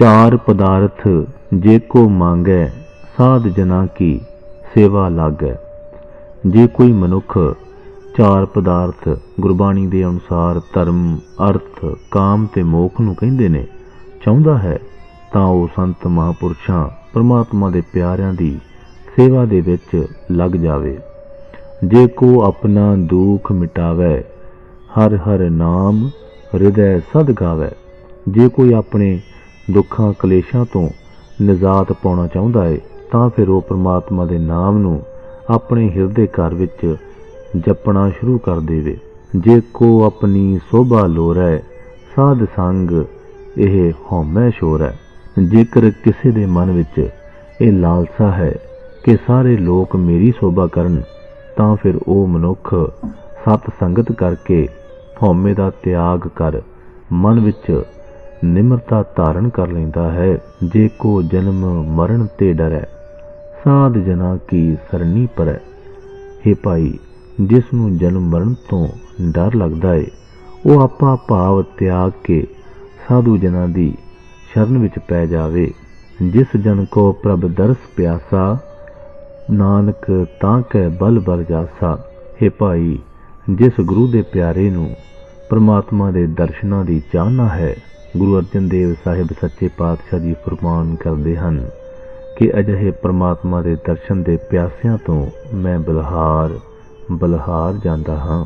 ਚਾਰ ਪਦਾਰਥ ਜੇ ਕੋ ਮੰਗੈ, ਸਾਧ ਜਨਾ ਕੀ ਸੇਵਾ ਲਾਗੈ। ਜੇ ਕੋਈ ਮਨੁੱਖ ਚਾਰ ਪਦਾਰਥ ਗੁਰਬਾਣੀ ਦੇ ਅਨੁਸਾਰ ਧਰਮ, ਅਰਥ, ਕਾਮ ਤੇ ਮੋਖ ਨੂੰ ਕਹਿੰਦੇ ਨੇ, ਚਾਹੁੰਦਾ ਹੈ, ਤਾਂ ਉਹ ਸੰਤ ਮਹਾਪੁਰਸ਼ਾਂ, ਪਰਮਾਤਮਾ ਦੇ ਪਿਆਰਿਆਂ ਦੀ ਸੇਵਾ ਦੇ ਵਿੱਚ ਲੱਗ ਜਾਵੇ। ਜੇ ਕੋ ਆਪਣਾ ਦੁੱਖ ਮਿਟਾਵੇ, ਹਰ ਹਰ ਨਾਮ ਹਿਰਦੈ ਸਦ ਗਾਵੇ। ਜੇ ਕੋਈ ਆਪਣੇ ਦੁੱਖਾਂ ਕਲੇਸ਼ਾਂ ਤੋਂ ਨਿਜਾਤ ਪਾਉਣਾ ਚਾਹੁੰਦਾ ਹੈ ਤਾਂ ਫਿਰ ਉਹ ਪ੍ਰਮਾਤਮਾ ਦੇ ਨਾਮ ਨੂੰ ਆਪਣੇ ਹਿਰਦੇ ਘਰ ਵਿੱਚ ਜਪਣਾ ਸ਼ੁਰੂ ਕਰ ਦੇਵੇ। ਜੇ ਕੋ ਆਪਣੀ ਸੋਭਾ ਲੋਰੈ ਸਾਧ ਸੰਗ ਇਹ ਹਉਮੈ ਸ਼ੋਰ ਹੈ। ਜੇਕਰ ਕਿਸੇ ਦੇ ਮਨ ਵਿੱਚ ਇਹ ਲਾਲਸਾ ਹੈ ਕਿ ਸਾਰੇ ਲੋਕ ਮੇਰੀ ਸੋਭਾ ਕਰਨ, ਤਾਂ ਫਿਰ ਉਹ ਮਨੁੱਖ ਸਤ ਸੰਗਤ ਕਰਕੇ ਹਉਮੈ ਦਾ ਤਿਆਗ ਕਰ ਮਨ ਵਿੱਚ ਨਿਮਰਤਾ ਧਾਰਨ ਕਰ ਲੈਂਦਾ ਹੈ। ਜੇ ਕੋ ਜਨਮ ਮਰਨ ਤੇ ਡਰੈ, ਸਾਧ ਜਨਾ ਕੀ ਸਰਨੀ ਪਰੈ। हे ਭਾਈ, ਜਿਸ ਨੂੰ ਜਨਮ ਮਰਨ ਤੋਂ ਡਰ ਲੱਗਦਾ ਏ, ਉਹ ਆਪਾ ਭਾਵ ਤਿਆਗ ਕੇ ਸਾਧੂ ਜਨਾਂ ਦੀ ਸ਼ਰਨ ਵਿੱਚ ਪੈ ਜਾਵੇ। ਜਿਸ ਜਨ ਕੋ ਪ੍ਰਭ ਦਰਸ ਪਿਆਸਾ, ਨਾਨਕ ਤਾਂ ਕੈ ਬਲ ਬਲ ਜਾਸਾ। हे ਭਾਈ, ਜਿਸ ਗੁਰੂ ਦੇ ਪਿਆਰੇ ਨੂੰ ਪ੍ਰਮਾਤਮਾ ਦੇ ਦਰਸ਼ਨਾਂ ਦੀ ਚਾਹਨਾ ਹੈ ਗੁਰੂ ਅਰਜਨ ਦੇਵ ਸਾਹਿਬ ਸੱਚੇ ਪਾਤਸ਼ਾਹ ਜੀ ਫਰਮਾਨ ਕਰਦੇ ਹਨ ਕਿ ਅਜਿਹੇ ਪ੍ਰਮਾਤਮਾ ਦੇ ਦਰਸ਼ਨ ਦੇ ਪਿਆਸਿਆਂ ਤੋਂ ਮੈਂ ਬਲਹਾਰ ਬਲਹਾਰ ਜਾਂਦਾ ਹਾਂ।